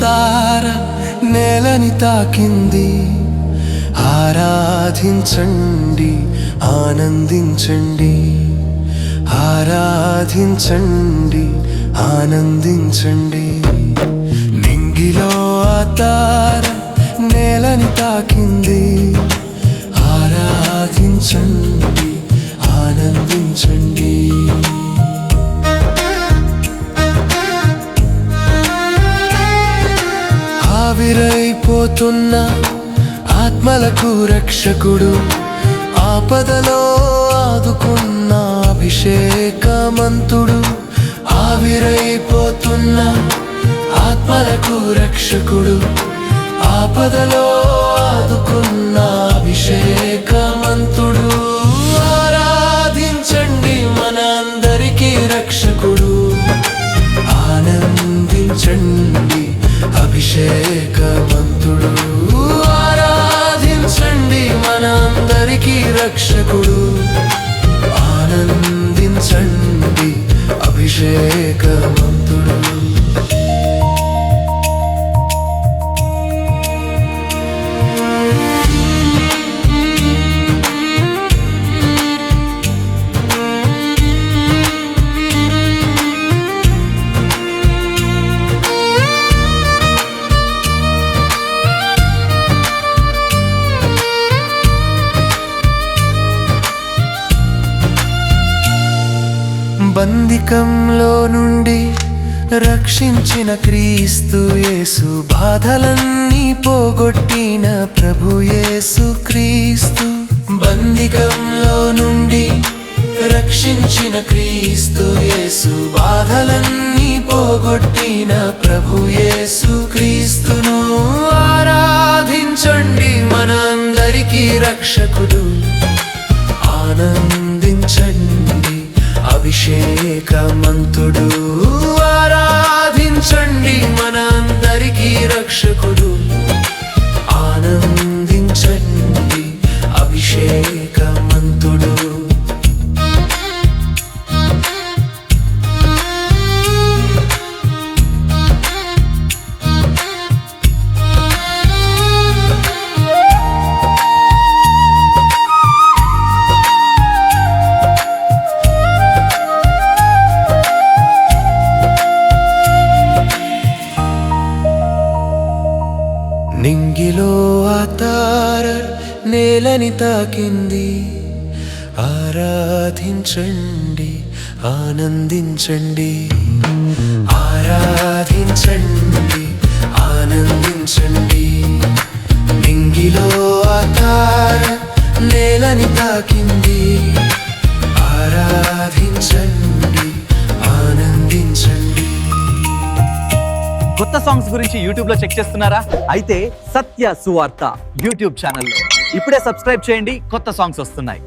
తార నేలని తాకింది. ఆరాధించండి ఆనందించండి. ఆరాధించండి ఆనందించండి. నింగిలో ఆ తార నేలని తాకింది. పడుతున్న ఆత్మలకు రక్షకుడు ఆపదలో ఆదుకున్న అభిషేకమంతుడు ఆవిరైపోతున్న ఆత్మలకు రక్షకుడు ఆపదలో ఆదుకున్న అభిషేక అందరికీ రక్షకుడు. ఆనందించండి అభిషేకవంతుడు బందికంలో నుండి రక్షించిన క్రీస్తు యేసు బాధలన్నీ పోగొట్టిన ప్రభు యేసు క్రీస్తు. బందికంలో నుండి రక్షించిన క్రీస్తు యేసు బాధలన్నీ పోగొట్టిన ప్రభు యేసు క్రీస్తును ఆరాధించండి మనందరికీ రక్షకుడు. ఆనందించండి. అభిషేకమంతుడు. ఆరాధించండి మనందరికీ రక్షకుడు. నింగిలో ఆ తార నేలని తాకింది. ఆరాధించండి ఆనందించండి. ఆరాధించండి ఆనందించండి. నింగిలో ఆ తార నేలని తాకింది. కొత్త సాంగ్స్ గురించి యూట్యూబ్లో చెక్ చేస్తున్నారా? అయితే సత్య సువార్త యూట్యూబ్ ఛానల్లో ఇప్పుడే సబ్స్క్రైబ్ చేయండి కొత్త సాంగ్స్ వస్తున్నాయి.